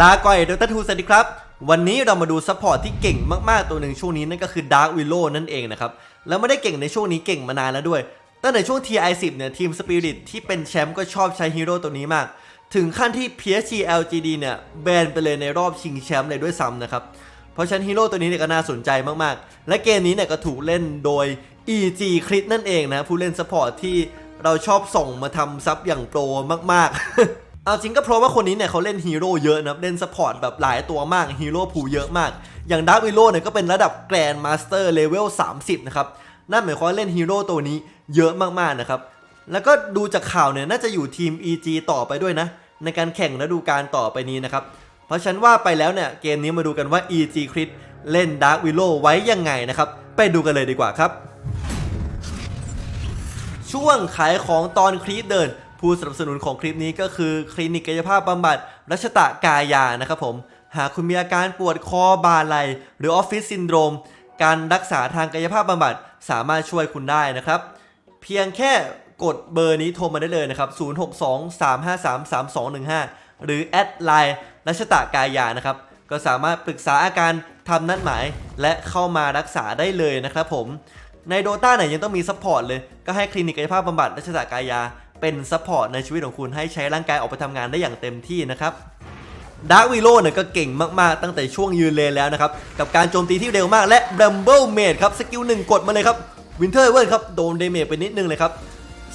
ลาก่อยดรทูสวัสดีครับ วันนี้เรามาดูซัพพอร์ตที่เก่งมากๆตัวหนึ่งช่วงนี้นั่นก็คือ Dark Willow นั่นเองนะครับ แล้วไม่ได้เก่งในช่วงนี้เก่งมานานแล้วด้วย ตั้งแต่ช่วง TI10 เนี่ยทีม Spirit ที่เป็นแชมป์ก็ชอบใช้ฮีโร่ตัวนี้มาก ถึงขั้นที่ PSG LGD เนี่ยแบนไปเลยในรอบชิงแชมป์เลยด้วยซ้ำนะครับ เพราะฉะนั้นฮีโร่ตัวนี้เนี่ยก็น่าสนใจมากๆ และเกมนี้เนี่ยก็ถูกเล่นโดย EG Crit นั่นเองนะผู้เล่นซัพพอร์ตที่เราชอบส่งมาทำซับอย่างโปรมากๆ เอาจริงก็เพราะว่าคนนี้เนี่ยเขาเล่นฮีโร่เยอะนะเล่นซัพพอร์ตแบบหลายตัวมากฮีโร่ผูเยอะมาก อย่างดาร์วิโ o เนี่ยก็เป็นระดับแกรนด์มาสเตอร์เลเวล30 นะครับ นั่นหมายความว่าเล่นฮีโร่ตัวนี้เยอะมากๆนะครับ แล้วก็ดูจากข่าวเนี่ยน่าจะอยู่ทีม EG ต่อไปด้วยนะ ในการแข่งฤดูกาลต่อไปนี้นะครับ เพราะฉันว่าไปแล้วเนี่ยเกมนี้มาดูกันว่า EG Crit เล่น Dark Willow ไว้ยังไงนะครับ ไปดูกันเลยดีกว่าครับ ช่วงขายของตอนคลิปเดิน ผู้สนับสนุนของคลิปนี้ก็คือคลินิกกายภาพบำบัดรัชตะกายานะครับผมหากคุณมีอาการปวดคอบาไหลหรือออฟฟิศซินโดรม การรักษาทางกายภาพบำบัดสามารถช่วยคุณได้นะครับ เพียงแค่กดเบอร์นี้โทรมาได้เลยนะครับ 0623533215 หรือแอดไลน์รัชตะกายานะครับ ก็สามารถปรึกษาอาการทำนัดหมาย และเข้ามารักษาได้เลยนะครับผม ในโดต้าไหนยังต้องมีซัพพอร์ตเลย ก็ให้คลินิกกายภาพบำบัดรัชตะกายา เป็นซัพพอร์ตในชีวิตของคุณให้ใช้ร่างกายออกไปทำงานได้อย่างเต็มที่นะครับดาร์วิโ o เนี่ยก็เก่งมาก ๆ ตั้งแต่ช่วงยืนเลนแล้วนะครับ กับการโจมตีที่เร็วมากและบ r มเบิลเมดครับ สกิลหนึ่งกดมาเลยครับวินเทอร์เวิร์ครับ โดนเดเมจไปนิดนึงเลยครับ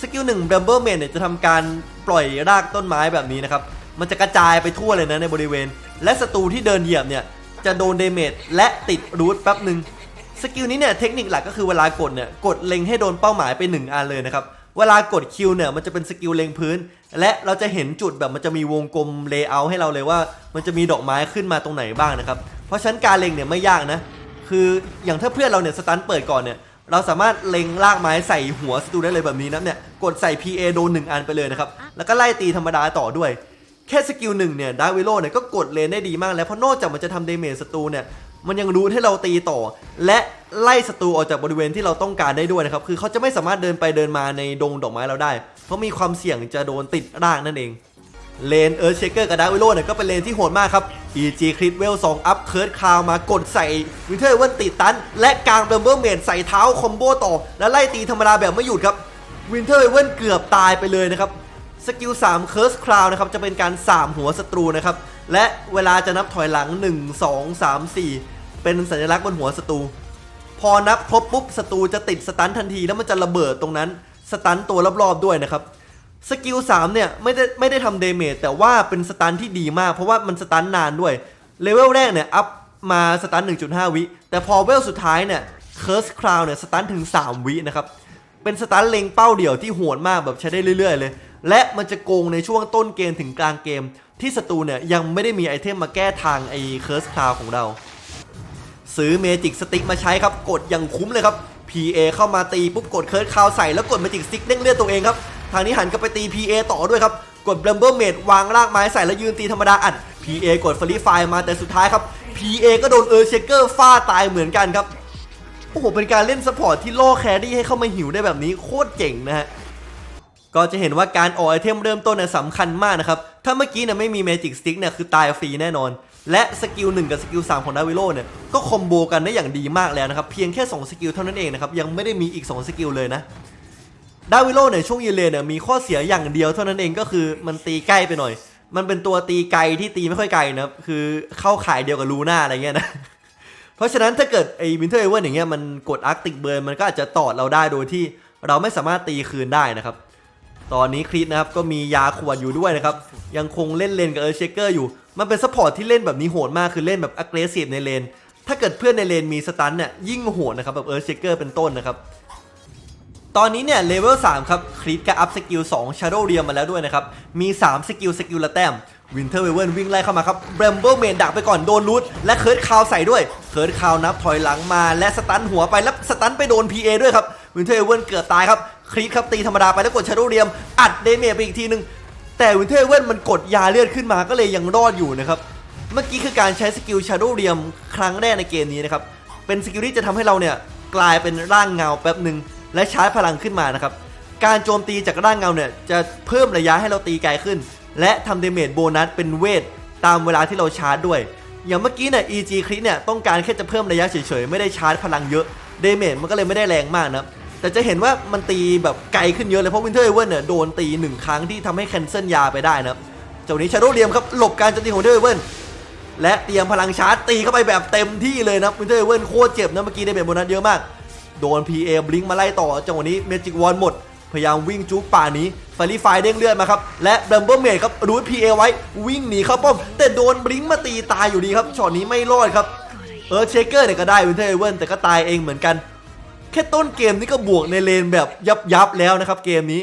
สกิลหนึ่งบ r มเบิลเมดเนี่ยจะทำการปล่อยรากต้นไม้แบบนี้นะครับ มันจะกระจายไปทั่วเลยนะในบริเวณ และศัตรูที่เดินเหยียบเนี่ย จะโดนเดเมจและติดรูทแป๊บหนึ่งสกิลนี้เนี่ยเทคนิคหลักก็คือเวลากดเนี่ยกดเล็งให้โดนเป้าหมายไป1อันเลยนะครับ เวลากดคิวเนี่ยมันจะเป็นสกิลเล็งพื้น และเราจะเห็นจุดแบบมันจะมีวงกลมเลเยอร์ให้เราเลยว่า มันจะมีดอกไม้ขึ้นมาตรงไหนบ้างนะครับ เพราะฉะนั้นการเล็งเนี่ยไม่ยากนะ คืออย่างถ้าเพื่อนเราเนี่ยสตันเปิดก่อนเนี่ยเราสามารถเล็งลากไม้ใส่หัวศัตรูได้เลยแบบนี้นะเนี่ยกดใส่ PA โดนหนึ่งอันไปเลยนะครับแล้วก็ไล่ตีธรรมดาต่อด้วยแค่สกิลหนึ่งเนี่ยดาร์วิโลเนี่ยก็กดเลนได้ดีมากแล้วเพราะนอกจากมันจะทำเดเมจศัตรูเนี่ย มันยังรู้ให้เราตีต่อ และไล่ศัตรูออกจากบริเวณที่เราต้องการได้ด้วยนะครับ คือเขาจะไม่สามารถเดินไปเดินมาในดงดอกไม้เราได้ เพราะมีความเสี่ยงจะโดนติดร่างนั่นเอง เลนเอิร์ธเชเกอร์กับดาร์วิโลเนี่ยก็เป็นเลนที่โหดมากครับ EG คริสเวล2อัพเคิร์ดคาวมากดใส่วินเทอร์เวิลติดตัน และกลางเบมเบอร์เมนใส่เท้าคอมโบต่อ แล้วไล่ตีธรรมดาแบบไม่หยุดครับวินเทอร์เวิลเกือบตายไปเลยนะครับสกิล3 Curse Crown นะครับจะเป็นการ3หัวศัตรูนะครับ และเวลาจะนับถอยหลัง 1 2 3 4 เป็นสัญลักษณ์บนหัวศัตรู พอนับครบปุ๊บศัตรูจะติดสตันทันทีแล้วมันจะระเบิดตรงนั้น สตันตัวรอบๆด้วยนะครับ สกิล3เนี่ยไม่ได้ไม่ได้ทำเดเมจแต่ว่าเป็นสตันที่ดีมาก เพราะว่ามันสตันนานด้วย เลเวลแรกเนี่ยอัพมาสตัน1.5 วิ แต่พอเวลสุดท้ายเนี่ย Curse Crown เนี่ยสตันถึง 3 วินะครับ เป็นสตันเล็งเป้าเดี่ยวที่โหดมากแบบใช้ได้เรื่อย ๆ เลย และมันจะโกงในช่วงต้นเกมถึงกลางเกม ที่ศัตรูเนี่ยยังไม่ได้มีไอเทมมาแก้ทางไอ้ Curse Crown ของเรา ซื้อเมจิกสติ๊กมาใช้ครับกดอย่างคุ้มเลยครับ PA เข้ามาตีปุ๊บกดเคิร์ดคาวใส่แล้วกดเมจิกสติ๊กเด้งเลือดตัวเองครับทางนี้หันกลับไปตี PA ต่อด้วยครับกดเบลเบอร์เมดวางรากไม้ใส่แล้วยืนตีธรรมดาอัด PA กดฟรีไฟมาแต่สุดท้ายครับ PA ก็โดนเออร์เชเกอร์ฟาดตายเหมือนกันครับ โอ้โห เป็นการเล่นสปอร์ตที่ล่อแครี่ให้เข้ามาหิวได้แบบนี้โคตรเจ๋งนะฮะ ก็จะเห็นว่าการออกไอเทมเริ่มต้นเนี่ยสำคัญมากนะครับ ถ้าเมื่อกี้เนี่ยไม่มีเมจิกสติ๊กเนี่ยคือตายฟรีแน่นอน และสกิล1กับสกิล3ของดาวิโลเนี่ยก็คอมโบกันได้อย่างดีมากแล้วนะครับ เพียงแค่2สกิลเท่านั้นเองนะครับ ยังไม่ได้มีอีก 2 สกิลเลยนะดาวิโลเนี่ยช่วงยืนเลนเนี่ยมีข้อเสียอย่างเดียวเท่านั้นเองก็คือมันตีใกล้ไปหน่อย มันเป็นตัวตีไกลที่ตีไม่ค่อยไกลนะครับคือเข้าข่ายเดียวกับลูน่าอะไรเงี้ยนะ ราะฉะนั้นถ้าเกิดไอ้วินเทอร์เอเวอร์อย่างเงี้ยมันกดอาร์ติกเบิร์นมันก็อาจจะตอดเราได้โดยที่เราไม่สามารถตีคืนได้นะครับ ตอนนี้คริสนะครับก็มียาขวดอยู่ด้วยนะครับ ยังคงเล่นเลนกับเออร์เชเกอร์อยู่ มันเป็นซัพพอร์ตที่เล่นแบบนี้โหดมากคือเล่นแบบอักเรสซีฟในเลน ถ้าเกิดเพื่อนในเลนมีสตันเนี่ยยิ่งโหดนะครับแบบเออร์เชเกอร์เป็นต้นนะครับ ตอนนี้เนี่ยเลเวล3ครับคริสก็อัพสกิล2 Shadow เรียมมาแล้วด้วยนะครับ มี 3 สกิล สกิลละแต้มวินเทอร์เวเวิร์วิ่งไล่เข้ามาครับเบรมเบิลเมนดักไปก่อนโดนรูทและเคิร์ดคาวใส่ด้วย เคิร์ดคาวนับถอยหลังมาและสตันหัวไปแล้วสตันไปโดน PA ด้วยครับวินเทอร์เวเวิร์เกือบตายครับคริสครับตีธรรมดาไปแล้วกด Shadow เรียมอัดเดเมจไปอีกทีนึง แต่วินเทอร์เวเวิร์มันกดยาเลือดขึ้นมาก็เลยยังรอดอยู่นะครับเมื่อกี้คือการใช้สกิล Shadow เรียมครั้งแรกในเกมนี้นะครับเป็นสกิลที่จะทำให้เราเนี่ยกลายเป็นร่างเงาแป๊บหนึ่ง และชาร์จพลังขึ้นมานะครับ การโจมตีจากร่างเงาเนี่ยจะเพิ่มระยะให้เราตีไกลขึ้น และทำเดเมจโบนัสเป็นเวทตามเวลาที่เราชาร์จด้วย อย่างเมื่อกี้เนี่ย EG คลิเนี่ยต้องการแค่จะเพิ่มระยะเฉยๆ ไม่ได้ชาร์จพลังเยอะเดเมจมันก็เลยไม่ได้แรงมากนะแต่จะเห็นว่ามันตีแบบไกลขึ้นเยอะเลยเพราะวินเทอร์เอเวนเนี่ยโดนตีหนึ่งครั้งที่ทำให้แคนเซิลยาไปได้นะเจ้านี้ชาโดเรียมครับหลบการโจมตีของวินเทอร์เอเวนและเตรียมพลังชาร์จตีเข้าไปแบบเต็มที่เลยนะวินเทอร์เอเวนโคตรเจ็บนะเมื่อกี้เดเมจโบนัสเยอะมาก โดน PA บลิงมาไล่ต่อจังหวะนี้เมจิกวอนหมด พยายามวิ่งจุกป่านี้ฟารีไฟเด้งเลือดมาครับ และดัมเบิลเมดครับรูด PA ไว้วิ่งหนีเข้าป้อม แต่โดนบลิงมาตีตายอยู่ดีครับช็อตนี้ไม่รอดครับเออเชเกอร์เนี่ยก็ได้วินเทอร์เอเวนแต่ก็ตายเองเหมือนกันแค่ต้นเกมนี้ก็บวกในเลนแบบยับยับแล้วนะครับเกมนี้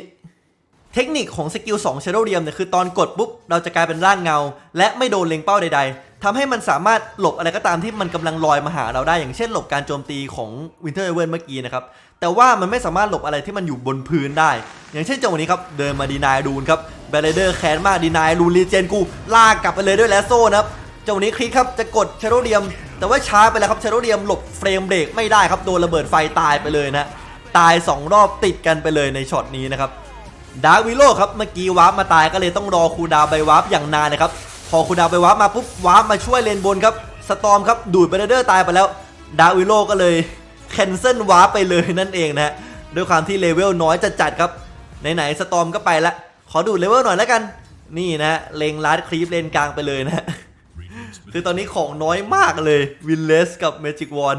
เทคนิคของสกิล2 Shadow Realm เนี่ยคือตอนกดปุ๊บ เราจะกลายเป็นร่างเงา และไม่โดนเล็งเป้าใดๆ ทำให้มันสามารถหลบอะไรก็ตามที่มันกำลังลอยมาหาเราได้ อย่างเช่นหลบการโจมตีของ Winter e v e n เมื่อกี้นะครับ แต่ว่ามันไม่สามารถหลบอะไรที่มันอยู่บนพื้นได้ อย่างเช่นจังหวะนี้ครับ เดินมาดีนายดูนครับแบลเดอร์แคนมากดีนายรูนรีเจนกูลากกลับไปเลยด้วยแลโซ่นะครับจังหวะนี้คลิกครับจะกด Shadow Realm แต่ว่าช้าไปแล้วครับ Shadow Realm หลบเฟรมเบรกไม่ได้ครับโดนระเบิดไฟตายไปเลยนะตายสองรอบติดกันไปเลยในช็อตนี้นะครับดาร์วิโลครับเมื่อกี้วาร์ปมาตายก็เลยต้องรอคูดาวน์ไปวาร์ปอย่างนานนะครับ พอคูลดาวไปวาร์ปมาปุ๊บวาร์ปมาช่วยเลนบนครับสตอมครับดูดเบรเดอร์ตายไปแล้วดาวิโลก็เลยแคนเซิลวาร์ปไปเลยนั่นเองนะฮะด้วยความที่เลเวลน้อยจัดๆครับไหนๆสตอมก็ไปละขอดูดเลเวลหน่อยแล้วกัน นี่นะเลงลัดคลีปเลนกลางไปเลยนะฮะคือตอนนี้ของน้อยมากเลยวินเลสกับเมจิกวอน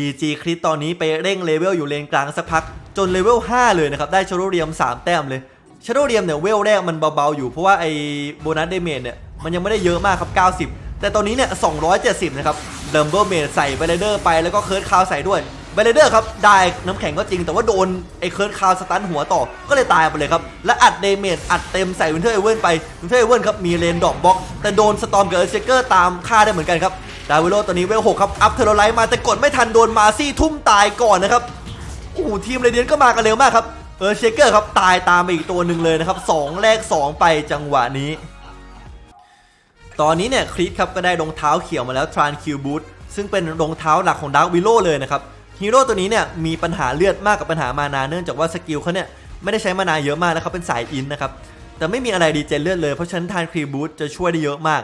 EG คริสตอนนี้ไปเร่งเลเวลอยู่เลนกลางสักพัก จนเลเวล 5 เลยนะครับ ได้ชโดเรียม 3 แต้มเลย ชาโดเรียมเนี่ยเวลแรกมันเบาๆอยู่เพราะว่าไอ้โบนัสเดเมจเนี่ยมันยังไม่ได้เยอะมากครับ 90 แต่ตอนนี้เนี่ย 270 นะครับเดัมเบิลเมจใส่ไบลเดอร์ไปแล้วก็เคิร์ดคาวใส่ด้วยไบลเดอร์ครับได้น้ำแข็งก็จริงแต่ว่าโดนไอ้เคิร์ดคาวสตันหัวต่อก็เลยตายไปเลยครับ และอัดเดเมจอัดเต็มใส่วินเทอร์เอเวนไปวินเทอร์เอเวนครับมีเลนดอกบล็อก แต่โดนสตอมกับเอเชเกอร์ตามฆ่าได้เหมือนกันครับดาวิโลตอนนี้เวลหกครับอัพเทอร์ไลท์มาแต่กดไม่ทันโดนมาซี่ทุ่มตายก่อนนะครับโอ้โหทีมเรเดียนก็มากันเร็วมากครับ เออเชเกอร์ครับตายตามไปอีกตัวหนึ่งเลยนะครับ2แรก2 ไปจังหวะนี้ ตอนนี้เนี่ยคริสครับก็ได้รองเท้าเขียวมาแล้วทรานคิวบูทซึ่งเป็นรองเท้าหลักของดาร์วิโลเลยนะครับฮีโร่ตัวนี้เนี่ยมีปัญหาเลือดมากกับปัญหามานาเนื่องจากว่าสกิลเขาเนี่ยไม่ได้ใช้มานาเยอะมากแล้วเขาเป็นสายอินนะครับแต่ไม่มีอะไรดีเจนเลือดเลยเพราะฉะนั้นทานคิวบูทจะช่วยได้เยอะมาก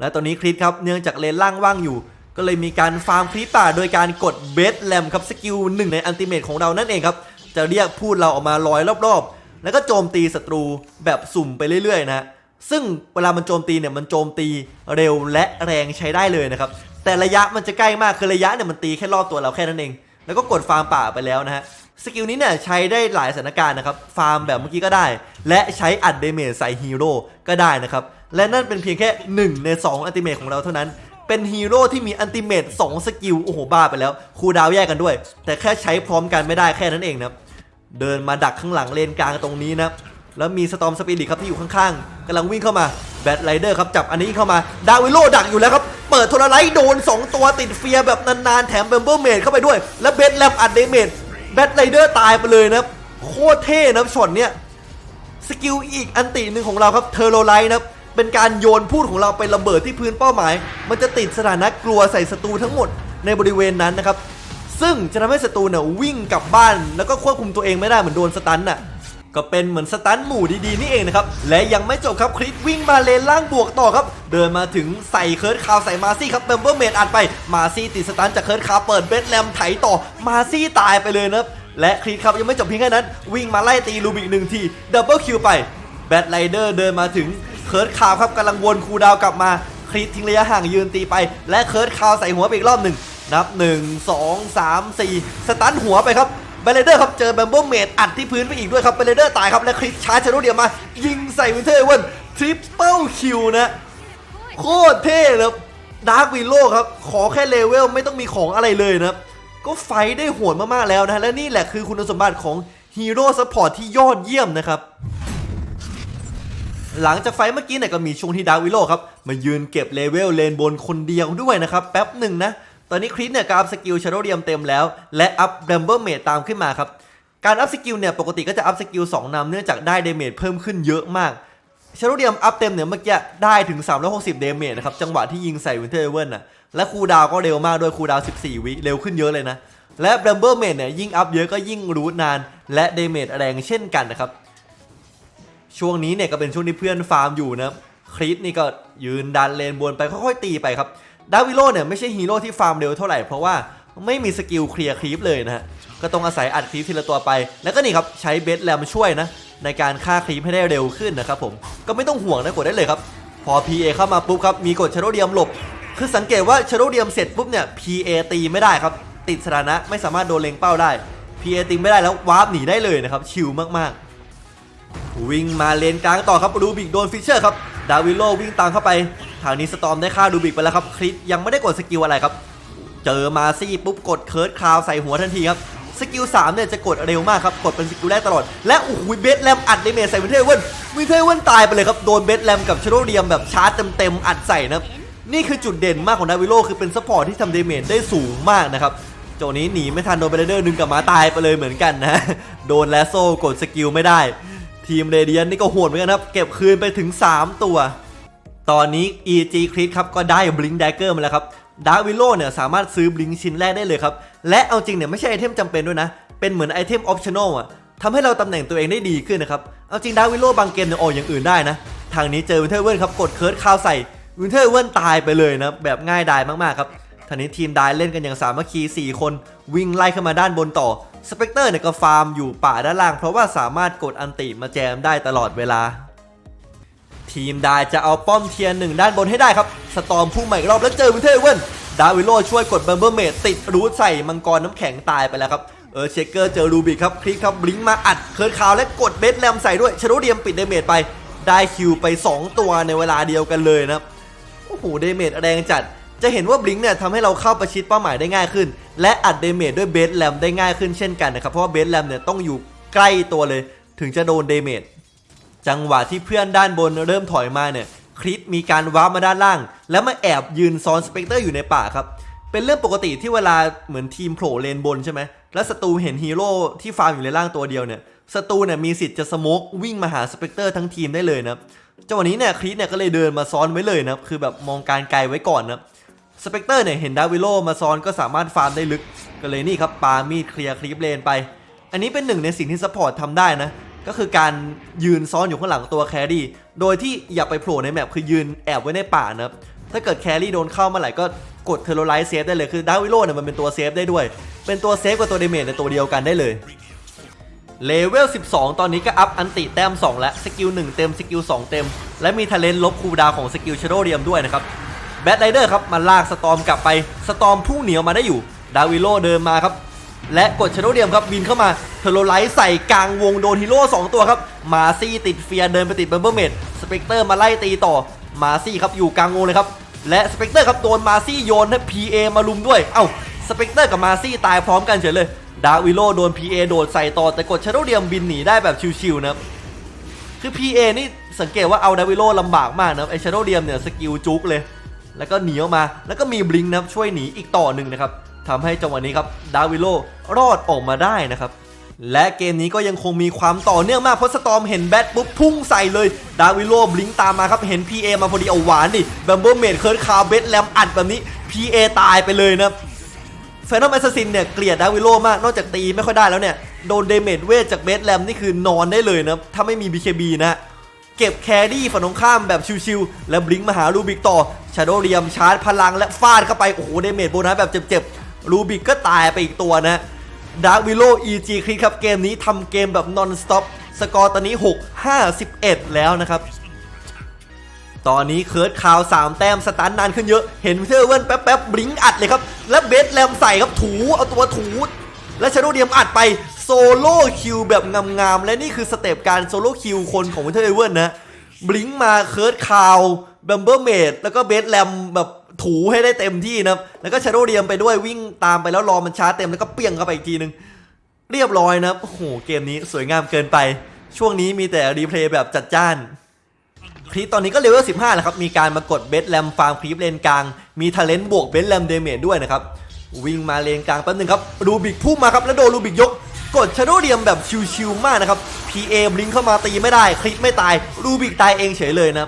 และตอนนี้คริสครับเนื่องจากเลนล่างว่างอยู่ ก็เลยมีการฟาร์มคริสป่าโดยการกดเบสแลมครับสกิลหนึ่งในอันติเมตของเรานั่นเองครับ จะเรียกพูดเราออกมาลอยรอบๆ แล้วก็โจมตีศัตรูแบบสุ่มไปเรื่อยๆนะซึ่งเวลามันโจมตีเนี่ยมันโจมตีเร็วและแรงใช้ได้เลยนะครับ แต่ระยะมันจะใกล้มากคือระยะเนี่ยมันตีแค่รอบตัวเราแค่นั้นเอง แล้วก็กดฟาร์มป่าไปแล้วนะฮะสกิลนี้เนี่ยใช้ได้หลายสถานการณ์นะครับ ฟาร์มแบบเมื่อกี้ก็ได้ และใช้อัดเดเมจใส่ฮีโร่ก็ได้นะครับ และนั่นเป็นเพียงแค่ 1 ใน 2อันติเมทของเราเท่านั้น เป็นฮีโร่ที่มีอันติเมท2สกิล โอ้โห บ้าไปแล้วคูดาวแยกกันด้วย แต่แค่ใช้พร้อมกันไม่ได้แค่นั้นเองนะเดินมาดักข้างหลังเลนกลางตรงนี้นะแล้วมีสตอมสปิริตครับที่อยู่ข้างๆกำลังวิ่งเข้ามาแบทไรเดอร์ครับจับอันนี้เข้ามาดาวิโลดักอยู่แล้วครับ เปิดโทรไลท์โดน 2 ตัวติดเฟียแบบนานๆ แถมเบมเบอร์เมดเข้าไปด้วย แล้วเบทแลมอัดเดเมจแบทไรเดอร์ตายไปเลยนะโคตรเท่นะช็อตเนี้ยสกิลอีกอันติหนึ่งของเราครับเทอร์โรไลท์นะ เป็นการโยนพูดของเราไประเบิดที่พื้นเป้าหมาย มันจะติดสถานะกลัวใส่ศัตรูทั้งหมดในบริเวณนั้นนะครับ ซึ่งจะทำให้ศัตรูเนี่ยวิ่งกลับบ้าน แล้วก็ควบคุมตัวเองไม่ได้เหมือนโดนสตันน่ะก็เป็นเหมือนสตันหมู่ดีๆนี่เองนะครับ และยังไม่จบครับคลิปวิ่งมาเลนล่างบวกต่อครับ เดินมาถึงใส่เคิร์ดคาวใส่มาซี่ครับเบมเบอร์เมดอัดไปมาซี่ติดสตันจากเคิร์ดคาวเปิดเบสแลมไถต่อมาซี่ตายไปเลยนะครับและคลีดครับยังไม่จบเพียงแค่นั้น วิ่งมาไล่ตีลูบิกหนึ่งทีดับเบิลคิวไปแบทไรเดอร์เดินมาถึง เคิร์ดคาวครับกำลังวนคูดาวกลับมาคลีดทิ้งระยะห่างยืนตีไป และเคิร์ดคาวใส่หัวไปอีกรอบหนึ่งนับ 1 2 3 4 สตันหัวไปครับเบลเดอร์ครับเจอแบมโบเมดอัดที่พื้นไปอีกด้วยครับเบลเดอร์ตายครับและคลิดชาร์จชาร์เดียมมา ยิงใส่วินเทอร์เวนทริปเปิลคิวนะโคตรเท่เลยดาร์กวิโลครับ ขอแค่เลเวลไม่ต้องมีของอะไรเลยนะก็ไฟได้โหดมากๆแล้วนะ และนี่แหละคือคุณสมบัติของฮีโร่ซัพพอร์ตที่ยอดเยี่ยมนะครับ หลังจากไฟเมื่อกี้เนี่ยก็มีช่วงที่ดาวิโลครับมายืนเก็บเลเวลเลนบนคนเดียวด้วยนะครับแป๊บหนึ่งนะตอนนี้คริสเนี่ยก็อัพสกิลชาร์โดเดียมเต็มแล้ว และอัพแรมเบอร์เมดตามขึ้นมาครับการอัพสกิลเนี่ยปกติก็จะอัพสกิล2นำเนื่องจากได้เดเมจเพิ่มขึ้นเยอะมากชาร์โดเดียมอัพเต็มเนี่ยเมื่อกี้ได้ถึง 360 เดเมจนะครับจังหวะที่ยิงใส่วินเทอร์เอเวนน่ะและคูดาวก็เร็วมากด้วยคูดาว 14 วิเร็วขึ้นเยอะเลยนะและแรมเบอร์เมดเนี่ยยิ่งอัพเยอะก็ยิ่งรูทนาน และเดเมจแรงเช่นกันนะครับ ช่วงนี้เนี่ยก็เป็นช่วงที่เพื่อนฟาร์มอยู่นะคริสนี่ก็ยืนดันเลนบนไปค่อยๆตีไปครับดาวิโลเนี่ยไม่ใช่ฮีโร่ที่ฟาร์มเร็วเท่าไหร่เพราะว่าไม่มีสกิลเคลียร์ครีปเลยนะฮะก็ต้องอาศัยอัดครีปทีละตัวไป แล้วก็นี่ครับใช้เบสแรมช่วยนะในการฆ่าครีปให้ได้เร็วขึ้นนะครับผมก็ไม่ต้องห่วงนะกดได้เลยครับ พอ PA เข้ามาปุ๊บครับมีกดชาโดเดียมหลบ คือสังเกตว่าชาโดเดียมเสร็จปุ๊บเนี่ย PA ตีไม่ได้ครับ ติดสถานะไม่สามารถโดนเล็งเป้าได้ PA ตีไม่ได้แล้ววาร์ปหนีได้เลยนะครับชิลมากๆ วิ่งมาเลนกลางต่อครับรูบิกโดนฟิชเชอร์ครับดาวิโลวิ่งตามเข้าไป ทางนี้สตอมได้ฆ่ารูบิกไปแล้วครับคริสยังไม่ได้กดสกิลอะไรครับ เจอมาซี่ปุ๊บกดเคิร์ดคราวใส่หัวทันทีครับสกิล3เนี่ยจะกดเร็วมากครับ กดเป็นสกิลแรกตลอด และโอ้โหเบสแรมอัดเดเมจใส่วินเทอเวนวินเทอเวนตายไปเลยครับ โดนเบสแรมกับชโรเดียมแบบชาร์จเต็มๆอัดใส่นะนี่คือจุดเด่นมากของดาวิโลคือเป็นซัพพอร์ตที่ทำเดเมจได้สูงมากนะครับโจนี้หนีไม่ทันโดนเบรเดอร์ดึงกลับมาตายไปเลยเหมือนกันนะโดนแลโซกดสกิลไม่ได้ ทีมเรเดียนนี่ก็โหดเหมือนกันครับ เก็บคืนไปถึง 3 ตัว ตอนนี้ EG c r i t ครับก็ได้ Blink Dagger มาแล้วครับดาร์วิโลเนี่ยสามารถซื้อ Blink ชิ้นแรกได้เลยครับ และเอาจริงเนี่ยไม่ใช่ไอเทมจำเป็นด้วยนะ เป็นเหมือนไอเทม Optional อะทำให้เราตำแหน่งตัวเองได้ดีขึ้นนะครับ เอาจริงดาร์วิโลบางเกมเนี่ยออกอย่างอื่นได้นะ ทางนี้เจอวินเทอร์เวิร์นครับกดเคิร์ดข้าวใส่วินเทอร์เวิร์นตายไปเลยนะแบบง่ายดายมากๆครับทางนี้ทีมดายเล่นกันอย่างสามัคคี4 คนวิ่งไล่ขึ้นมาด้านบนต่อ สเปกเตอร์เนี่ยก็ฟาร์มอยู่ป่าด้านล่าง เพราะว่าสามารถกดอันติมาแจมได้ตลอดเวลา ทีมได้จะเอาป้อมเทียร์หนึ่งด้านบนให้ได้ครับ สตอมพุ่งใหม่รอบแล้วเจอวินเทอร์เวิร์ดาวิโลช่วยกดเบัมเบอร์เมดติดรูทใส่มังกรน้ำแข็งตายไปแล้วครับเออเชคเกอร์เจอรูบิกครับคลิกครับบลิงมาอัดเคิร์ดคาวและกดเบสแรมใส่ด้วยชโรเดียมปิดเดเมจไป ได้คิวไป 2 ตัวในเวลาเดียวกันเลยนะครับโอ้โหเดเมจแรงจัด จะเห็นว่าบลิงเนี่ยทำให้เราเข้าประชิดเป้าหมายได้ง่ายขึ้น และอัดเดเมจด้วยเบสแรมได้ง่ายขึ้นเช่นกันนะครับ เพราะว่าเบสแรมเนี่ยต้องอยู่ใกล้ตัวเลย ถึงจะโดนเดเมจจังหวะที่เพื่อนด้านบนเริ่มถอยมาเนี่ยคริสมีการวาร์ปมาด้านล่าง แล้วมาแอบยืนซ้อนสเปกเตอร์อยู่ในป่าครับเป็นเรื่องปกติที่เวลาเหมือนทีมโผล่เลนบนใช่ไหมแล้วศัตรูเห็นฮีโร่ที่ฟาร์มอยู่ในล่างตัวเดียวเนี่ยศัตรูเนี่ยมีสิทธิ์จะสโมกวิ่งมาหาสเปกเตอร์ทั้งทีมได้เลยนะจังหวะนี้เนี่ยคริสเนี่ยก็เลยเดินมาซ้อนไว้เลยนะคือแบบมองการไกลไว้ก่อนนะ สเปกเตอร์เนี่ยเห็นดาวิโลมาซ้อนก็สามารถฟาร์มได้ลึก ก็เลยนี่ครับปามีดเคลียร์คลิปเลนไป อันนี้เป็นหนึ่งในสิ่งที่ซัพพอร์ตทำได้นะ ก็คือการยืนซ้อนอยู่ข้างหลังตัวแครี่โดยที่อย่าไปโผล่ในแมปคือยืนแอบไว้ในป่านะถ้าเกิดแครี่โดนเข้าเมาไหร่ก็กดเทโรไลท์เซฟได้เลยคือดาวิโลเนี่ยมันเป็นตัวเซฟได้ด้วย เป็นตัวเซฟกับตัวเดเมจในตัวเดียวกันได้เลยเลเวล 12 ตอนนี้ก็อัพอันติแต้ม 2 และสกิล 1 เต็ม สกิล 2 เต็ม และมีทะเลนลบคูดาวของสกิลชโดเดียมด้วยนะครับ แบทไรเดอร์ครับมาลากสตอมกลับไปสตอมพุ่งเหนียวมาได้อยู่ ดาวิโลเดินมาครับ และกดชโดเดียมครับบินเข้ามาเทโรไลท์ใส่กลางวงโดนฮีโร่2ตัวครับ มาซี่ติดเฟียเดินไปติดบัมเบอร์เมดสเปกเตอร์มาไล่ตีต่อมาซี่ครับอยู่กลางวงเลยครับและสเปกเตอร์ครับโดนมาซี่โยนให้ PA มาลุมด้วยเอ้าสเปกเตอร์กับมาซี่ตายพร้อมกันเฉยเลยดาวิโลโดน PA โดดใส่ต่อแต่กดชโดเดียมบินหนีได้แบบชิวๆนะครับคือ PA นี่สังเกตว่าเอาดาวิโลลำบากมากนะไอชโดเดียมเนี่ยสกิลจุกเลย แล้วก็หนีออกมา แล้วก็มีบลิงก์นะครับช่วยหนีอีกต่อหนึ่งนะครับทำให้จังหวะนี้ครับดาวิโลรอดออกมาได้นะครับและเกมนี้ก็ยังคงมีความต่อเนื่องมากเพราะสตอมเห็นแบทปุ๊บพุ่งใส่เลย ดาวิโลบลิงก์ตามมาครับ เห็น PA มาพอดีเอาหวานดิแบมเบิลเมดเคิร์ดคาร์เบสแลมอัดแบบนี้ PA ตายไปเลยนะแฟนอมแอสซินเนี่ย เกลียดดาวิโลมาก นอกจากตีไม่ค่อยได้แล้วเนี่ย โดนเดเมจเวทจากเบสแรมนี่คือนอนได้เลยนะถ้าไม่มี BKB นะ เก็บแครี่ฝั่งตรงข้ามแบบชิวๆแล้วบลิงมาหาลูบิกต่อชาโดเรียมชาร์จพลังและฟาดเข้าไป โอ้โหเดเมจโบนัสแบบเจ็บๆลูบิกก็ตายไปอีกตัวนะดาร์วิโล EG คลิกครับเกมนี้ทำเกมแบบนอนสต็อปสกอร์ตอนนี้ 6 51 แล้วนะครับ ตอนนี้เคิร์ดคาว 3 แต้มสตันนานขึ้นเยอะ เห็นเทอร์เวนแป๊บๆบลิงอัดเลยครับ แล้วเบสแรมใส่ครับถูเอาตัวถูและชาโดเดียมอัดไป โซโล่คิวแบบงามๆ และนี่คือสเต็ปการโซโล่คิวคนของวินเทอร์เอเวินนะบลิงมาเคิร์ดคาวบัมเบอร์เมดแล้วก็เบสแรมแบบถูให้ได้เต็มที่นะแล้วก็ชาโดเดียมไปด้วยวิ่งตามไปแล้วรอมันชาร์จเต็มแล้วก็เปี้ยงเข้าไปอีกทีนึง เรียบร้อยนะโอ้โหเกมนี้สวยงามเกินไป ช่วงนี้มีแต่รีเพลย์แบบจัดจ้านคลิปตอนนี้ก็เลเวล15แล้วครับ มีการมากดเบสแรมฟาร์มคลิปเลนกลาง มีทาเลนต์บวกเบสแรมเดเมจด้วยนะครับ วิ่งมาเลนกลางแป๊บนึงครับ รูบิกพุ่งมาครับ แล้วโดนรูบิกยก กดชาโดเดียมแบบชิวๆมากนะครับ PA บลิงเข้ามาตีไม่ได้คลิปไม่ตายรูบิกตายเองเฉยเลยนะ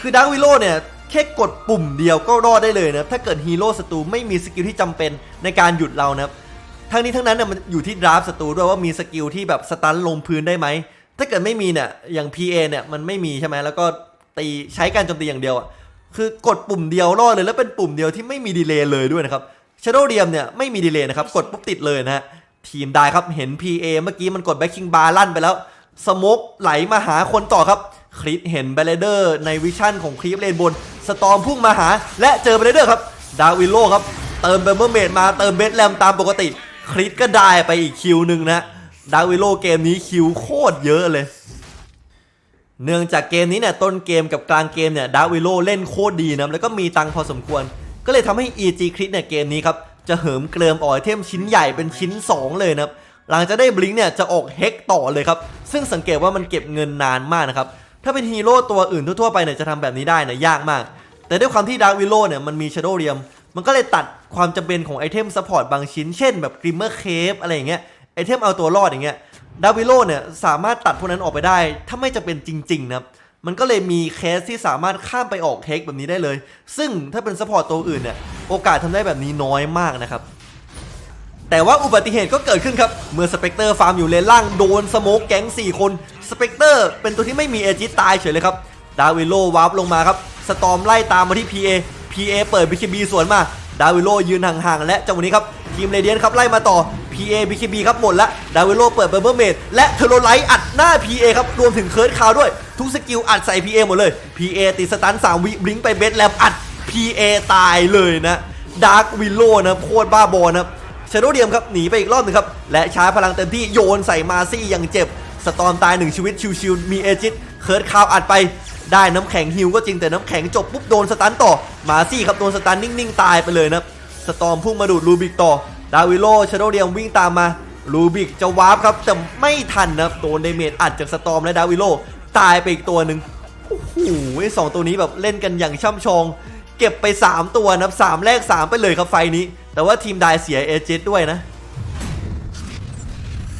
คือดักวิโลเนี่ยแค่กดปุ่มเดียวก็รอดได้เลยนะถ้าเกิดฮีโร่ศัตรูไม่มีสกิลที่จำเป็นในการหยุดเรานะทั้งนี้ทั้งนั้นเนี่ยมันอยู่ที่ดราฟศัตรูด้วยว่ามีสกิลที่แบบสตันลงพื้นได้ไหมถ้าเกิดไม่มีเนี่ยอย่าง PA เนี่ยมันไม่มีใช่ไหมแล้วก็ตีใช้การโจมตีอย่างเดียวอะคือกดปุ่มเดียวรอดเลยแล้วเป็นปุ่มเดียวที่ไม่มีดีเลย์เลยด้วยนะครับชาโดเดียมเนี่ยไม่มีดีเลย์นะครับกดปุ๊บติดเลยนะฮะ ทีมได้ครับเห็น PA เมื่อกี้มันกดแบ็คคิงบาร์ลั่นไปแล้วสมกไหลมาหาคนต่อครับคริสเห็นเบลเดอร์ในวิชั่นของคลิปเลนบน สตอมพุ่งมาหา และเจอเบลเดอร์ครับ ดาวิโลครับ เติมเบมเบอร์เมดมาเติมเบสแรมตามปกติคริสก็ได้ไปอีกคิวหนึ่งนะ ดาวิโลเกมนี้คิวโคตรเยอะเลย เนื่องจากเกมนี้เนี่ยต้นเกมกับกลางเกมเนี่ยดาวิโลเล่นโคตรดีนะแล้วก็มีตังพอสมควร ก็เลยทำให้ EG คริสเนี่ยเกมนี้ครับ จะเหิมเกลิมออกไอเทมชิ้นใหญ่เป็นชิ้น 2 เลยนะครับ หลังจากได้บลิงเนี่ยจะออกเฮกต่อเลยครับ ซึ่งสังเกตว่ามันเก็บเงินนานมากนะครับ ถ้าเป็นฮีโร่ตัวอื่นทั่วๆไปเนี่ยจะทำแบบนี้ได้เนี่ยยากมาก แต่ด้วยความที่ดาร์วิโลเนี่ยมันมีช a โดเรียม มันก็เลยตัดความจำเป็นของไอเทมซัพพอร์ตบางชิ้น เช่นแบบกริมเมอร์เคฟอะไรอย่างเงี้ย ไอเทมเอาตัวรอดอย่างเงี้ย ดาร์วิโลเนี่ยสามารถตัดพวกนั้นออกไปได้ ถ้าไม่จะเป็นจริงๆนะครับ มันก็เลยมีเคสที่สามารถข้ามไปออกเทคแบบนี้ได้เลย ซึ่งถ้าเป็นซัพพอร์ตตัวอื่นเนี่ย โอกาสทำได้แบบนี้น้อยมากนะครับ แต่ว่าอุบัติเหตุก็เกิดขึ้นครับ เมื่อสเปกเตอร์ฟาร์มอยู่เลนล่างโดนสโมกแก๊ง4 คนสเปกเตอร์เป็นตัวที่ไม่มีเอจิตตายเฉยเลยครับดาวิโลวาร์ปลงมาครับสตอมไล่ตามมาที่ PA PA เปิด BKB สวนมา ดาวิโลยืนห่างๆ และจังหวะนี้ครับ ทีมเรเดียนครับไล่มาต่อ PA BKB ครับหมดละ ดาวิโลเปิดเบอร์เบอร์เมดและเทโรไลท์อัดหน้า PA ครับ รวมถึงเคิร์ดคาวด้วย ทุกสกิลอัดใส่ PA หมดเลย PA ติดสตัน3วิบลิงไปเบสแลมอัด PA ตายเลยนะดาร์ควิลโลนะโคตรบ้าบอนะครับชาโดเดียมครับหนีไปอีกรอบหนึงครับ และใชาร์จพลังเต็มที่โยนใส่มาซี่ย่างเจ็บ สตอมตายหนึ่งชีวิตชิวๆมีเอจิตเคิร์ดคาวอัดไปได้น้ำแข็งฮิวก็จริงแต่น้ำแข็งจบปุ๊บโดนสตันต่อมาซี่ครับโดนสตันนิ่งๆ ตายไปเลยนะสตอมพุ่งมาดูดลูบิกต่อ ดาวิโลชาโดเดียมวิ่งตามมาลูบิกจะวาร์ปครับแต่ไม่ทันนะโดนเดเมจอัดจากสตอมและดาวิโล ตายไปอีกตัวหนึ่งโอ้โหไอ้สองตัวนี้แบบเล่นกันอย่างช่ำชอง เก็บไป 3 ตัวนะครับสามแรก 3 ไปเลยครับไฟนี้ แต่ว่าทีมไดเสียเอเจด้วยนะ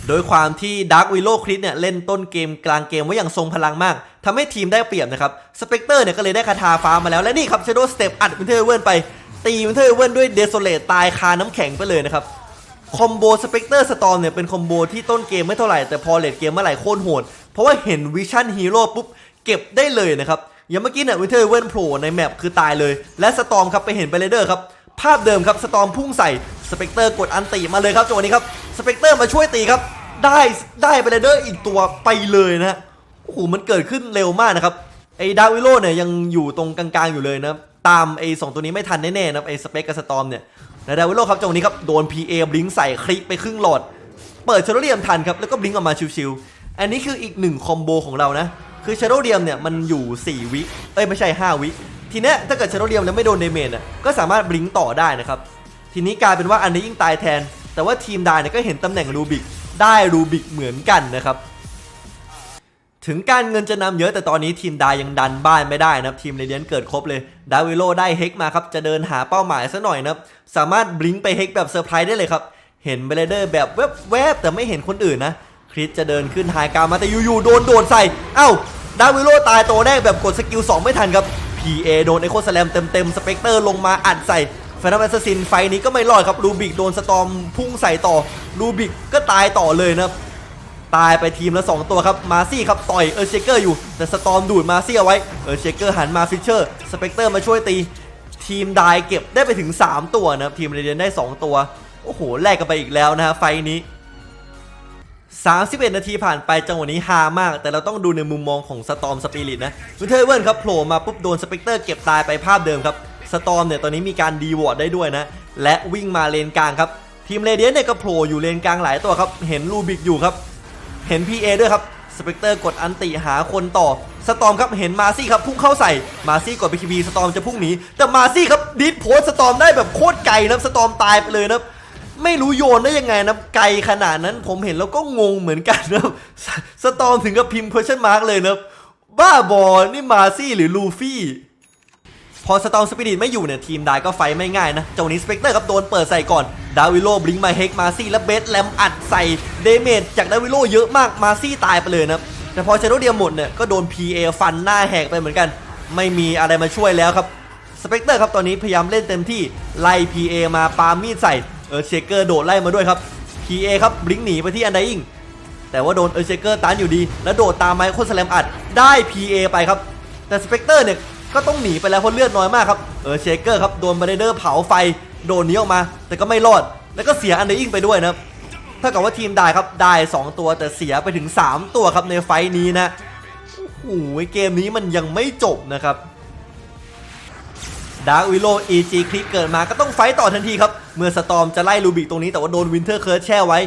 โดยความที่ดาร์ w วิโลคริสเนี่ยเล่นต้นเกมกลางเกมไว้อย่างทรงพลังมากทำให้ทีมได้เปรียบนะครับ สเปกเตอร์เนี่ยก็เลยได้คาถาฟ้ามาแล้ว และนี่ครับชโดสเต็ปอัดวินเทอร์เวิร์นไป ตีวินเทอร์เวิร์นด้วยเดโซเลตตายคาน้ำแข็งไปเลยนะครับคอมโบสเปกเตอร์สตอมเนี่ยเป็นคอมโบที่ต้นเกมไม่เท่าไหร่แต่พอเลดเกมเมื่อไหร่โคตรโหด เพราะว่าเห็นวิชั่นฮีโร่ปุ๊บเก็บได้เลยนะครับอย่างเมื่อกี้เนี่ยวินเทอร์เวนโผล่ในแมปคือตายเลย และสตอมครับไปเห็นไปเรเดอร์ครับภาพเดิมครับสตอมพุ่งใส่สเปกเตอร์กดอันติมาเลยครับจังหวะนี้ครับสเปกเตอร์มาช่วยตีครับได้ได้ไปเรเดอร์อีกตัวไปเลยนะโอ้โหมันเกิดขึ้นเร็วมากนะครับไอ้ดาวิโลเนี่ยยังอยู่ตรงกลางๆอยู่เลยนะตามไอ้สองตัวนี้ไม่ทันแน่ๆนะครับไอ้สเปกกับสตอมเนี่ยและดาวิโลครับจังหวะนี้ครับโดน PA บลิงใส่คลิกไปครึ่งหลอด เปิดชาโดเดียมทันครับแล้วก็บลิงออกมาชิวๆ อันนี้คืออีกหนึ่งคอมโบของเรานะ คือชาโดเดียมเนี่ยมันอยู่ 4 วิ เอ้ยไม่ใช่ 5 วิ ทีเนี้ยถ้าเกิดชาโดเดียมแล้วไม่โดนเดเมจอะก็สามารถบลิงต่อได้นะครับ ทีนี้กลายเป็นว่าอันนี้ยิ่งตายแทน แต่ว่าทีมได้เนี่ยก็เห็นตำแหน่งรูบิกได้รูบิกเหมือนกันนะครับ ถึงการเงินจะนำเยอะแต่ตอนนี้ทีมดายังดันบ้านไม่ได้นะครับ ทีมเรเดียนเกิดครบเลย ดาวิโลได้เฮกมาครับ จะเดินหาเป้าหมายซะหน่อยนะครับ สามารถบลิงไปเฮกแบบเซอร์ไพรส์ได้เลยครับ เห็นเบลเดอร์แบบแวบๆแต่ไม่เห็นคนอื่นนะ คริสจะเดินขึ้นไฮกาวมาแต่อยู่ๆโดนโดนใส่ เอ้า ดาวิโลตายตัวแรกแบบกดสกิล 2 ไม่ทันครับ PA โดนไอโคสแลมเต็มๆ สเปกเตอร์ลงมาอัดใส่แฟนตาแอสซินไฟนี้ก็ไม่รอดครับรูบิกโดนสตอมพุ่งใส่ต่อรูบิกก็ตายต่อเลยนะครับตายไปทีมละ 2 ตัวครับ มาซี่ครับ ต่อยเออร์เชเกอร์อยู่ แต่สตอมดูดมาซี่เอาไว้เออร์เชเกอร์หันมาฟิชเชอร์ สเปกเตอร์มาช่วยตี ทีมไดเก็บได้ไปถึง 3 ตัวนะครับ ทีมเรเดียนได้ 2 ตัว โอ้โห แลกกันไปอีกแล้วนะฮะไฟนี้ 31 นาทีผ่านไปจังหวะนี้ฮามาก แต่เราต้องดูในมุมมองของสตอมสปิริตนะวินเทอร์เวิร์นครับโผล่มาปุ๊บโดนสเปกเตอร์เก็บตายไปภาพเดิมครับสตอมเนี่ยตอนนี้มีการดีวอร์ดได้ด้วยนะ และวิ่งมาเลนกลางครับ ทีมเรเดียนเนี่ยก็โผล่อยู่เลนกลางหลายตัวครับ เห็นลูบิกอยู่ครับ เห็น PA ด้วยครับสเปกเตอร์กดอันติหาคนต่อ สตอมครับเห็นมาซี่ครับพุ่งเข้าใส่มาซี่กด BKB สตอมจะพุ่งหนีแต่มาซี่ครับดิดโพสสตอมได้แบบโคตรไกลนะสตอมตายไปเลยนะ ไม่รู้โยนได้ยังไงนะไกลขนาดนั้นผมเห็นแล้วก็งงเหมือนกันนะสสตอมถึงกับพิมพ์ question mark เลยนะบ้าบอนี่มาซี่หรือลูฟี่ พอสตอมสปิริตไม่อยู่เนี่ย ทีมได้ก็ไฟไม่ง่ายนะเจ้านี้สเปกเตอร์ครับโดนเปิดใส่ก่อน ดาวิโลบลิงมาเฮกมาซี่และเบสแลมอัดใส่เดเมจจากดาวิโลเยอะมากมาซี่ตายไปเลยนะแต่พอเชโดเดียหมดเนี่ยก็โดน PA ฟันหน้าแหกไปเหมือนกัน ไม่มีอะไรมาช่วยแล้วครับสเปกเตอร์ครับตอนนี้พยายามเล่นเต็มที่ไล่ PA มาปามีดใส่ เออเชเกอร์โดดไล่มาด้วยครับ PA ครับบลิงหนีไปที่อันไดอิงแต่ว่าโดนเออร์เชเกอร์ตันอยู่ดี แล้วโดดตามไมโครสแลมอัดได้ PA ไปครับ แต่สเปกเตอร์เนี่ยก็ต้องหนีไปแล้วเพราะเลือดน้อยมากครับเออเชเกอร์ครับโดนบาร์เดอร์เผาไฟโดนนี้ออกมา แต่ก็ไม่รอดแล้วก็เสียอันเดอิงไปด้วยนะครับถ้ากับว่าทีมได้ครับได้ 2 ตัวแต่เสียไปถึง 3 ตัวครับในไฟท์นี้นะโอ้โหเกมนี้มันยังไม่จบนะครับดาร์กวิโล EG คลิปเกิดมาก็ต้องไฟต่อทันทีครับ เมื่อสตอมจะไล่ลูบิกตรงนี้แต่ว่าโดนวินเทอร์เคิร์ดแช่ไว้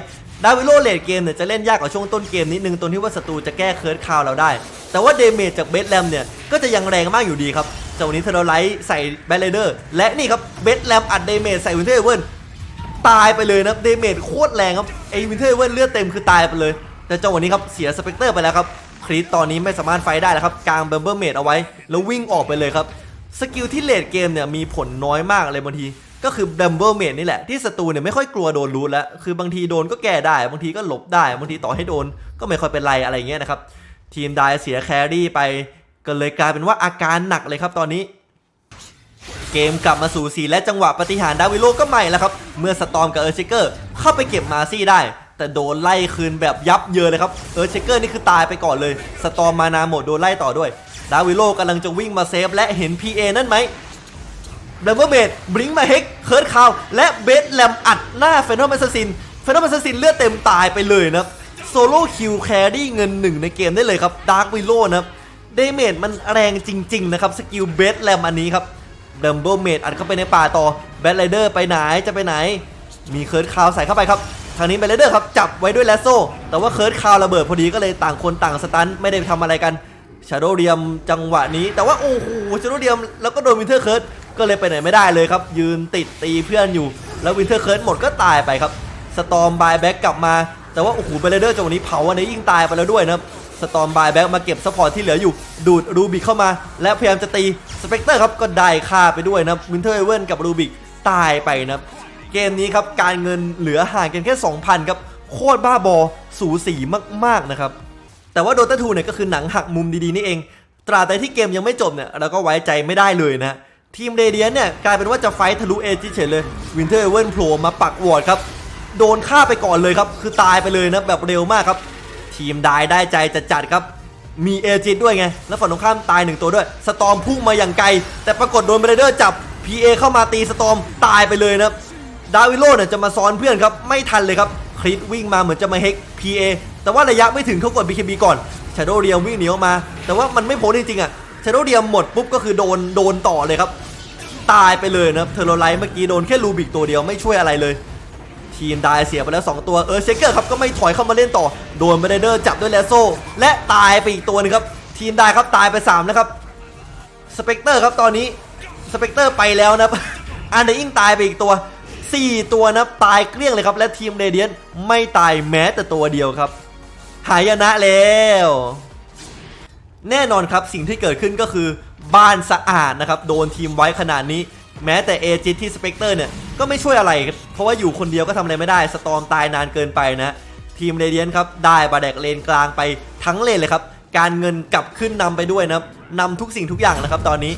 ดาวิโลเลดเกมเนี่ยจะเล่นยากกว่าช่วงต้นเกมนิดนึงตรงที่ว่าศัตรูจะแก้เคิร์ดคาวเราได้ แต่ว่าเดเมจจากเบสแลมเนี่ยก็จะยังแรงมากอยู่ดีครับจากวันนี้เทอร์ไลท์ใส่แบทเลเดอร์และนี่ครับเบสแลมอัดเดเมจใส่วินเทอร์เวิร์นตายไปเลยนะเดเมจโคตรแรงครับไอ้วินเทอร์เวิร์นเลือดเต็มคือตายไปเลย แต่จังหวะนี้ครับเสียสเปกเตอร์ไปแล้วครับคริสตอนนี้ไม่สามารถไฟได้แล้วครับกลางเบมเบอร์เมดเอาไว้ แล้ววิ่งออกไปเลยครับสกิลที่เลดเกมเนี่ยมีผลน้อยมากเลยบางที ก็คือเบมเบอร์เมดนี่แหละที่ศัตรูเนี่ยไม่ค่อยกลัวโดนรูทแล้ว คือบางทีโดนก็แก้ได้ บางทีก็หลบได้ บางทีต่อให้โดนก็ไม่ค่อยเป็นไรอะไรเงี้ยนะครับ ทีมได้เสียแครี่ไปก็เลยกลายเป็นว่าอาการหนักเลยครับตอนนี้ เกมกลับมาสู่สีและจังหวะปฏิหารดาวิโลก็ใหม่แล้วครับ เมื่อสตอมกับเออร์เชเกอร์เข้าไปเก็บมาซี่ได้ แต่โดนไล่คืนแบบยับเยินเลยครับเออร์เชเกอร์นี่คือตายไปก่อนเลย สตอมมานาหมดโดนไล่ต่อด้วย ดาวิโลกำลังจะวิ่งมาเซฟและเห็น PA นั่นไหม ดับเบิลเมดบลิงมาเฮกเคิร์ดคาวและเบสแลมอัดหน้าเฟนอมแอสซินเฟนอมแอสซินเลือดเต็มตายไปเลยนะครับโซโล่คิวแครี่เงินหนึ่งในเกมได้เลยครับดาร์กวิโลนะครับเดเมจมันแรงจริง ๆ นะครับ สกิลเบสแลมอันนี้ครับดัมเบิลเมดอัดเข้าไปในป่าต่อแบทไรเดอร์ไปไหนจะไปไหน มีเคิร์ดคาวใส่เข้าไปครับ ทางนี้แบทไรเดอร์ครับ จับไว้ด้วยแลสโซ่ แต่ว่าเคิร์ดคาวระเบิดพอดีก็เลยต่างคนต่างสตันไม่ได้ทำอะไรกันชาโดเรียมจังหวะนี้ แต่ว่าโอ้โหชาโดเรียมแล้วก็โดนวินเทอร์เคิร์ด ก็เลยไปไหนไม่ได้เลยครับ ยืนติดตีเพื่อนอยู่ แล้ววินเทอร์เคิร์ดหมดก็ตายไปครับสตอมบายแบ็กกลับมา แต่ว่าโอ้โหแบทไรเดอร์จังหวะนี้เผาอันนี้ยิ่งตายไปแล้วด้วยนะครับสตอมบายแบ็กมาเก็บซัพพอร์ตที่เหลืออยู่ ดูดรูบิกเข้ามา และพยายามจะตีสเปกเตอร์ครับก็ได้ค่าไปด้วยนะวินเทอร์เวนกับรูบิกตายไปนะเกมนี้ครับการเงินเหลือห่างกันแค่ 2,000ครับโคตรบ้าบอสูสีมากๆนะครับแต่ว่าโดตาทูเนี่ยก็คือหนังหักมุมดีๆนี่เอง ตราบใดที่เกมยังไม่จบเนี่ยเราก็ไว้ใจไม่ได้เลยนะ ทีมเรเดียนเนี่ยกลายเป็นว่าจะไฟท์ทะลุเอจิเฉยเลยวินเทอร์เวนโผล่มาปักวอร์ดครับ โดนฆ่าไปก่อนเลยครับ คือตายไปเลยนะแบบเร็วมากครับ ทีมได้ได้ใจจัดจัดๆครับ มีเอจิด้วยไง แล้วฝั่งตรงข้ามตายหนึ่งตัวด้วย สตอมพุ่งมาอย่างไกล แต่ปรากฏโดนเบรเดอร์จับ PA เข้ามาตีสตอมตายไปเลยนะดาวิโลเนี่ยจะมาซ้อนเพื่อนครับไม่ทันเลยครับคริสวิ่งมาเหมือนจะมาเฮก PA แต่ว่าระยะไม่ถึงเขากด BKB ก่อนชาโดเรียมวิ่งเหนีออกมา แต่ว่ามันไม่พ้นจริงๆอะ ชาโดเรียมหมดปุ๊บก็คือโดนโดนต่อเลยครับ ตายไปเลยนะครับเทอโรไลท์เมื่อกี้โดนแค่ลูบิกตัวเดียวไม่ช่วยอะไรเลย ทีมได้เสียไปแล้ว 2 ตัวเออเชเกอร์ครับก็ไม่ถอยเข้ามาเล่นต่อ โดนเบรเดอร์จับด้วยแลโซและตายไปอีกตัวหนึงครับ ทีมได้ครับตายไป3แล้วครับสเปกเตอร์ครับตอนนี้สเปกเตอร์ไปแล้วนะครับอันเดอร์อิงตายไปอีกตัว 4 ตัวนะตายเกลี้ยงเลยครับ และทีมเรเดียนไม่ตายแม้แต่ตัวเดียวครับ หายนะแล้ว แน่นอนครับสิ่งที่เกิดขึ้นก็คือบ้านสะอาดนะครับโดนทีมไว้ขนาดนี้ แม้แต่เอจิตที่สเปกเตอร์เนี่ยก็ไม่ช่วยอะไร เพราะว่าอยู่คนเดียวก็ทำอะไรไม่ได้สตอมตายนานเกินไปนะทีมเรเดียนครับได้บาแดกเลนกลางไปทั้งเลนเลยครับ การเงินกลับขึ้นนำไปด้วยนะนำทุกสิ่งทุกอย่างนะครับตอนนี้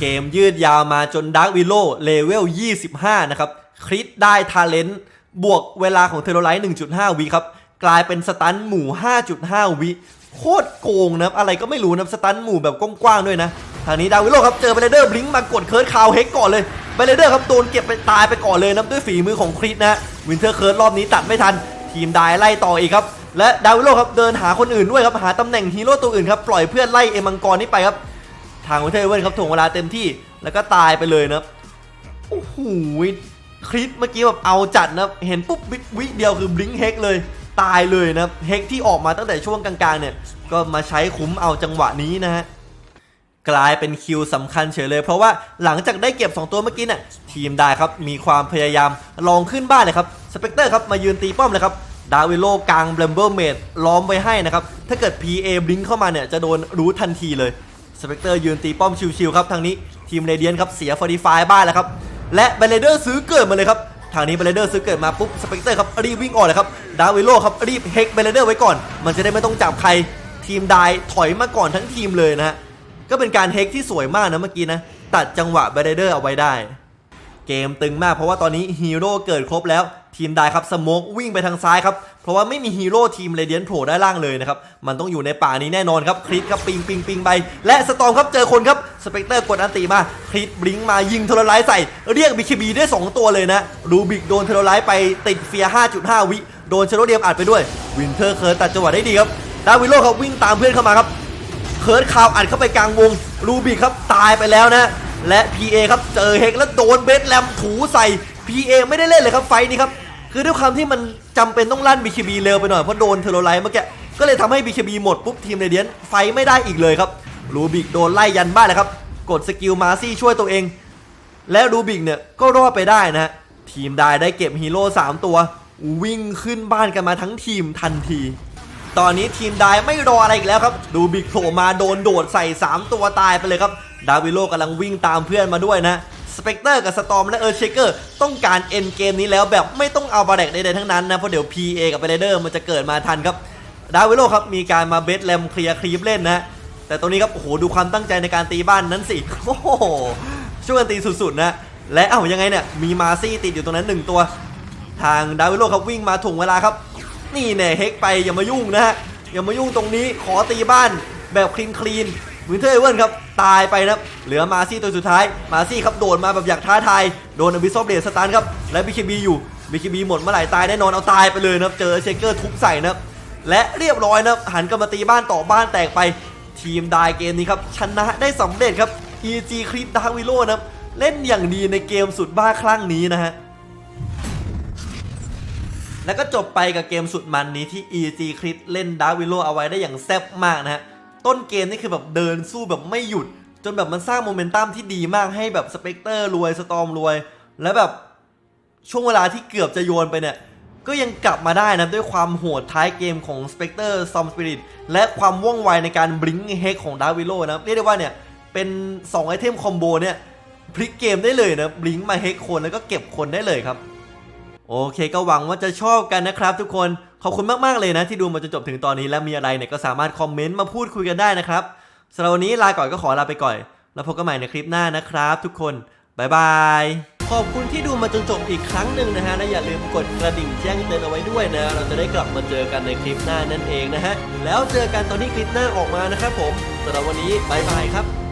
เกมยืดยาวมาจนดาร์ v วิโลเลเวล 25 นะครับคริสได้ทาเลนต์บวกเวลาของเทโรไลท์1.5 วิครับ กลายเป็นสตันหมู่ 5.5 วิ โคตรโกงนะครับอะไรก็ไม่รู้นะสตันหมู่แบบกว้างๆด้วยนะ ทางนี้ดาวิโลครับเจอเบลเดอร์บลิงมากดเคิร์ดคาวเฮกก่อนเลยเบลเดอร์ครับโดนเก็บไปตายไปก่อนเลยนะด้วยฝีมือของคริสนะวินเทอร์เคิร์ดรอบนี้ตัดไม่ทัน ทีมได้ไล่ต่ออีกครับและดาวิโลครับเดินหาคนอื่นด้วยครับหาตำแหน่งฮีโร่ตัวอื่นครับปล่อยเพื่อนไล่เอมังกรนี้ไปครับทางวินเทอร์เวิร์นครับถ่วงเวลาเต็มที่แล้วก็ตายไปเลยนะโอ้โหคลิปเมื่อกี้แบบเอาจัดนะเห็นปุ๊บวิวิเดียวคือบลิงเฮกเลย ตายเลยนะเฮกที่ออกมาตั้งแต่ช่วงกลางๆเนี่ยก็มาใช้คุ้มเอาจังหวะนี้นะฮะกลายเป็นคิวสำคัญเฉยเลย เพราะว่าหลังจากได้เก็บ 2 ตัวเมื่อกี้เนี่ยทีมได้ครับมีความพยายามลองขึ้นบ้านเลยครับสเปกเตอร์ครับมายืนตีป้อมเลยครับดาวิโลกลางเบลเบิลเมดล้อมไว้ให้นะครับ ถ้าเกิด PA บลิงเข้ามาเนี่ยจะโดนรู้ทันทีเลยสเปกเตอร์ยืนตีป้อมชิวๆครับทางนี้ทีมเรเดียนครับเสียฟอร์ดีฟายบ้านแล้วครับและเบลเดอร์ซื้อเกิดมาเลยครับ ทางนี้เบลเดอร์ซื้อเกิดมาปุ๊บสเปกเตอร์ครับรีบวิ่งออกเลยครับดาวิโลครับรีบเฮกเบลเดอร์ไว้ก่อน มันจะได้ไม่ต้องจับใครทีมได้ถอยมาก่อนทั้งทีมเลยนะก็เป็นการเฮกที่สวยมากนะเมื่อกี้นะตัดจังหวะเบลเดอร์เอาไว้ได้ เกมตึงมากเพราะว่าตอนนี้ฮีโร่เกิดครบแล้วทีมได้ครับสโมกวิ่งไปทางซ้ายครับเพราะว่าไม่มีฮีโร่ทีมเรเดียนโผล่ด้านล่างเลยนะครับ มันต้องอยู่ในป่านี้แน่นอนครับคริสครับปิงปิงปิงไป และสตอมครับเจอคนครับสเปกเตอร์กดอันติมาคริสบลิงมายิงโทรไลท์ใส่ เรียกบีคบีได้สองตัวเลยนะรูบิกโดนโทรไลท์ไปติดเฟียร์5.5 วิโดนเชโรเดียมอัดไปด้วย วินเทอร์เคิร์ตัดจังหวะได้ดีครับดาวิโลครับวิ่งตามเพื่อนเข้ามาครับเคิร์ดคาวอัดเข้าไปกลางวงรูบิกครับตายไปแล้วนะ และ PA ครับเจอเฮกแล้วโดนเบสแลมถูใส่ PA ไม่ได้เล่นเลยครับไฟนี้ครับคือด้วยความที่มันจำเป็นต้องลั่น BKB เร็วไปหน่อยเพราะโดนเทโรไลท์เมื่อกี้ก็เลยทำให้ BKB หมดปุ๊บทีมเรเดียนไฟไม่ได้อีกเลยครับรูบิกโดนไล่ยันบ้านเลยครับกดสกิลมาซี่ช่วยตัวเอง และรูบิกเนี่ยก็รอดไปได้นะฮะทีมได้ได้เก็บฮีโร่3ตัว วิ่งขึ้นบ้านกันมาทั้งทีมทันที ตอนนี้ทีมไดไม่รออะไรอีกแล้วครับ ดูบิกโผล่มาโดนโดดใส่ 3 ตัวตายไปเลยครับ ดาวิโลกำลังวิ่งตามเพื่อนมาด้วยนะสเปกเตอร์กับสตอมและเออร์เชเกอร์ต้องการเอ็นเกมนี้แล้วแบบไม่ต้องเอาบาแดกใดๆทั้งนั้นนะ เพราะเดี๋ยว PA กับเรเดอร์มันจะเกิดมาทันครับ ดาวิโลครับมีการมาเบสแลมเคลียร์ครีปเล่นนะ แต่ตรงนี้ครับ โอ้โห ดูความตั้งใจในการตีบ้านนั้นสิ โอ้โห ช่วยกันตีสุดๆนะ และเอ้ายังไงเนี่ย มีมาซี่ติดอยู่ตรงนั้นหนึ่งตัว ทางดาวิโลครับวิ่งมาถ่วงเวลาครับ นี่แน่เฮกไปอย่ามายุ่งนะฮะอย่ามายุ่งตรงนี้ขอตีบ้านแบบคลีนคลีนวินเทอร์เวิร์นครับตายไปนะเหลือมาซี่ตัวสุดท้ายมาซี่ครับโดดมาแบบอยากท้าทายโดนอบิซอบเดสตานครับและบีเคบีอยู่บีเคบีหมดเมื่อไหร่ตายแน่นอนเอาตายไปเลยนะเจอเชคเกอร์ทุบใส่นะและเรียบร้อยนะหันกลับมาตีบ้านต่อบ้านแตกไป ทีมดายเกมนี้ครับชนะได้สำเร็จครับ EG คลิปดาวิโลนะเล่นอย่างดีในเกมสุดบ้าคลั่งนี้นะฮะ แล้วก็จบไปกับเกมสุดมันนี้ที่ EG คลิปเล่นดาร์วิโลเอาไว้ได้อย่างแซ่บมากนะฮะ ต้นเกมนี่คือแบบเดินสู้แบบไม่หยุด จนแบบมันสร้างโมเมนตัมที่ดีมากให้แบบสเปกเตอร์รวยสตอมรวย แล้วแบบช่วงเวลาที่เกือบจะโยนไปเนี่ย ก็ยังกลับมาได้นะ ด้วยความโหดท้ายเกมของ Spectre Storm Spirit และความว่องไวในการบลิงเฮกของดาร์วิโลนะเรียกได้ว่าเนี่ยเป็น2ไอเทมคอมโบเนี่ยพลิกเกมได้เลยนะบลิงมาเฮกคนแล้วก็เก็บคนได้เลยครับ โอเคก็หวังว่าจะชอบกันนะครับทุกคน ขอบคุณมากๆเลยนะ ที่ดูมาจนจบถึงตอนนี้และมีอะไรเนี่ยก็สามารถคอมเมนต์มาพูดคุยกันได้นะครับสำหรับวันนี้ลาก่อนก็ขอลาไปก่อน แล้วพบกันใหม่ในคลิปหน้านะครับ ทุกคนบายบายขอบคุณที่ดูมาจนจบอีกครั้งหนึ่งนะฮะและอย่าลืมกดกระดิ่งแจ้งเตือนเอาไว้ด้วยนะ เราจะได้กลับมาเจอกันในคลิปหน้านั่นเองนะฮะแล้วเจอกันตอนที่คลิปหน้าออกมานะครับผมสำหรับวันนี้บายบายครับ